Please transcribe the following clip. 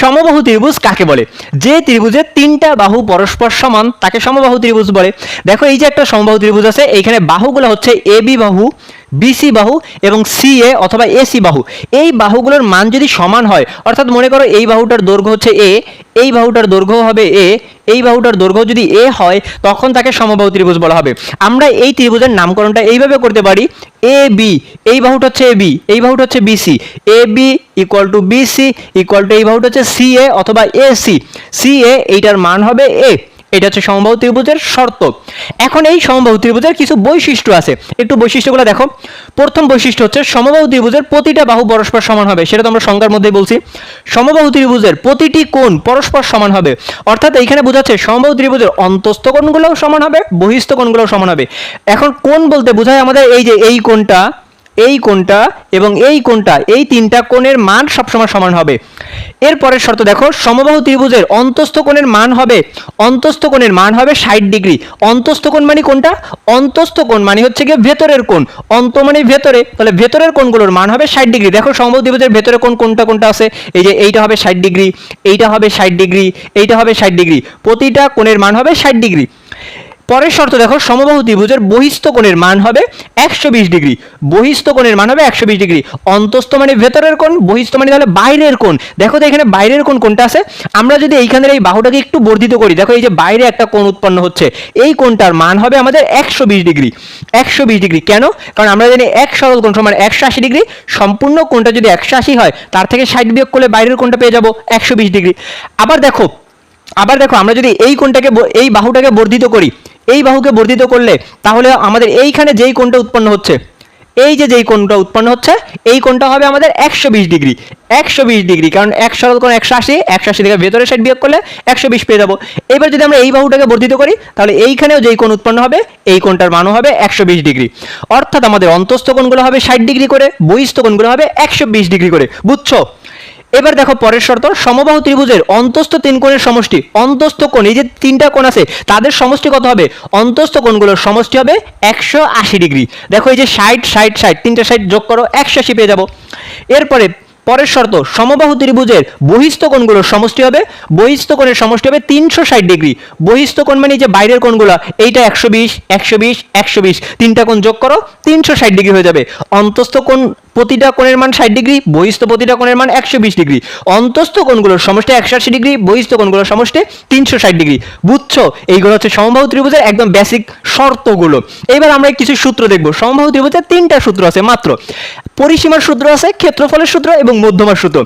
সমবাহু ত্রিভুজ কাকে বলে? যে ত্রিভুজের তিনটা বাহু পরস্পর সমান, তাকে সমবাহু ত্রিভুজ বলে। দেখো, এই যে একটা সমবাহু ত্রিভুজ আছে, এইখানে বাহুগুলো হচ্ছে এবি বাহু বিসি বাহু এবং সি এ অথবা এসি বাহু। এই বাহুগুলোর মান যদি সমান হয়, অর্থাৎ মনে করো এই বাহুটার দৈর্ঘ্য হচ্ছে এ এই বাহুটার দৈর্ঘ্য হবে এ এই বাহুটার দৈর্ঘ্য যদি এ হয়, তখন তাকে সমবাহু ত্রিভুজ বলা হবে। আমরা এই ত্রিভুজের নামকরণটা এইভাবে করতে পারি এ বি এই বাহুটা হচ্ছে এ বি এই বাহুটা হচ্ছে BC A B equal to BC equal to এই বাহুটা হচ্ছে সি এ অথবা এ সি সি এ এইটার মান হবে এ এটা হচ্ছে সমবাহু ত্রিভুজের শর্ত। এখন এই সমবাহু ত্রিভুজের কিছু বৈশিষ্ট্য আছে। একটু বৈশিষ্ট্যগুলো দেখো। প্রথম বৈশিষ্ট্য হচ্ছে সমবাহু ত্রিভুজের প্রতিটা বাহু পরস্পর সমান হবে। সেটা তো আমরা সংজ্ঞার মধ্যেই বলছি। সমবাহু ত্রিভুজের প্রতিটি কোণ পরস্পর সমান হবে। অর্থাৎ এইখানে বোঝাচ্ছে সমবাহু ত্রিভুজের অন্তস্থ কোণগুলোও সমান হবে, বহিস্থ কোণগুলোও সমান হবে। এখন কোণ বলতে বোঝায় আমাদের এই যে এই কোণটা এই কোণটা এবং এই কোণটা, এই তিনটা কোণের মান সবসময় সমান হবে। এরপরের শর্ত দেখো, সমবাহু ত্রিভুজের অন্তস্থ কোণের মান হবে, অন্তস্থ কোণের মান হবে ষাট ডিগ্রি। অন্তস্থ কোণ মানে কোনটা অন্তস্থ কোণ মানে হচ্ছে গিয়ে ভেতরের কোণ। অন্ত মানে ভেতরে, তাহলে ভেতরের কোণগুলোর মান হবে ষাট ডিগ্রি। দেখো, সমবাহু ত্রিভুজের ভেতরে কোণ কোনটা কোনটা আছে, এই যে এইটা হবে ষাট ডিগ্রি, এইটা হবে ষাট ডিগ্রি, এইটা হবে ষাট ডিগ্রি। প্রতিটা কোণের মান হবে ষাট ডিগ্রি। পরের শর্ত দেখো, সমবাহু ত্রিভুজের বহিস্থ কোণের মান হবে একশো বিশ ডিগ্রি। বহিস্থ কোণের মান হবে একশো বিশ ডিগ্রি। অন্তস্থ মানে ভেতরের কোণ, বহিস্থ মানে তাহলে বাইরের কোণ। দেখো তো এখানে বাইরের কোণ কোনটা আছে। আমরা যদি এইখানের এই বাহুটাকে একটু বর্ধিত করি, দেখো এই যে বাইরে একটা কোণ উৎপন্ন হচ্ছে, এই কোণটার মান হবে আমাদের একশো বিশ ডিগ্রি। একশো বিশ ডিগ্রি। কেন? কারণ আমরা জানি এক সরল কোণ সমান একশো আশি ডিগ্রি। সম্পূর্ণ কোণটা যদি একশো আশি হয়, তার থেকে ষাট বিয়োগ করলে বাইরের কোণটা পেয়ে যাব একশো বিশ ডিগ্রি। আবার দেখো আবার দেখো, আমরা যদি এই কোণটাকে এই বাহুটাকে বর্ধিত করি এই বাহুকে বর্ধিত করলে তাহলে আমাদের এইখানে যেই কোণটা উৎপন্ন হচ্ছে, এই যে যেই কোণটা উৎপন্ন হচ্ছে, এই কোণটা হবে আমাদের একশো বিশ ডিগ্রি। একশো বিশ ডিগ্রি, কারণ এক সরল কোণ একশো আশি একশো আশি থেকে ভেতরের সাইড বিয়োগ করলে একশো বিশ পেয়ে যাব। এবার যদি আমরা এই বাহুটাকে বর্ধিত করি, তাহলে এইখানেও যেই কোণ উৎপন্ন হবে, এই কোণটার মানও হবে একশো বিশ ডিগ্রি। অর্থাৎ আমাদের অন্তস্থ কোণগুলো হবে ষাট ডিগ্রি করে, বহিস্থ কোণগুলো হবে একশো বিশ ডিগ্রি করে। বুঝছ? এবার দেখো পরের শর্ত, সমবাহু ত্রিভুজের অন্তস্থ তিন কোণের সমষ্টি। অন্তস্থ কোণ, এই যে তিনটা কোণ আছে, তাদের সমষ্টি কত হবে? অন্তস্থ কোণগুলোর সমষ্টি হবে একশো আশি ডিগ্রি। দেখো এই যে ষাট ষাট ষাট, তিনটা ষাট যোগ করো, একশো আশি পেয়ে যাব। এরপরে পরের শর্ত, সমবাহু ত্রিভুজের বহিস্থ কোণগুলোর সমষ্টি হবে, বহিস্থ কোণের সমষ্টি হবে তিনশো ষাট ডিগ্রি। বহিস্থ কোণ মানে যে বাইরের কোণগুলো, এইটা একশো বিশ একশো বিশ একশো বিশ, তিনটা কোণ যোগ করো, তিনশো ষাট ডিগ্রি হয়ে যাবে। অন্তস্থ কোণ প্রতিটা কোণের মান ষাট ডিগ্রি, বহিস্থ প্রতিটা কোণের মান একশো বিশ ডিগ্রি। অন্তস্থ কোণগুলোর সমষ্টি একশো আশি ডিগ্রি, বহিস্থ কোণগুলোর সমষ্টি তিনশো ষাট ডিগ্রি। বুঝছ? এইগুলো হচ্ছে সমবাহু ত্রিভুজের একদম বেসিক শর্তগুলো। এবার আমরা কিছু সূত্র দেখব। সমবাহু ত্রিভুজের তিনটা সূত্র আছে মাত্র। পরিসীমার সূত্র আছে ক্ষেত্রফলের সূত্র এবং মধ্যমার সূত্র।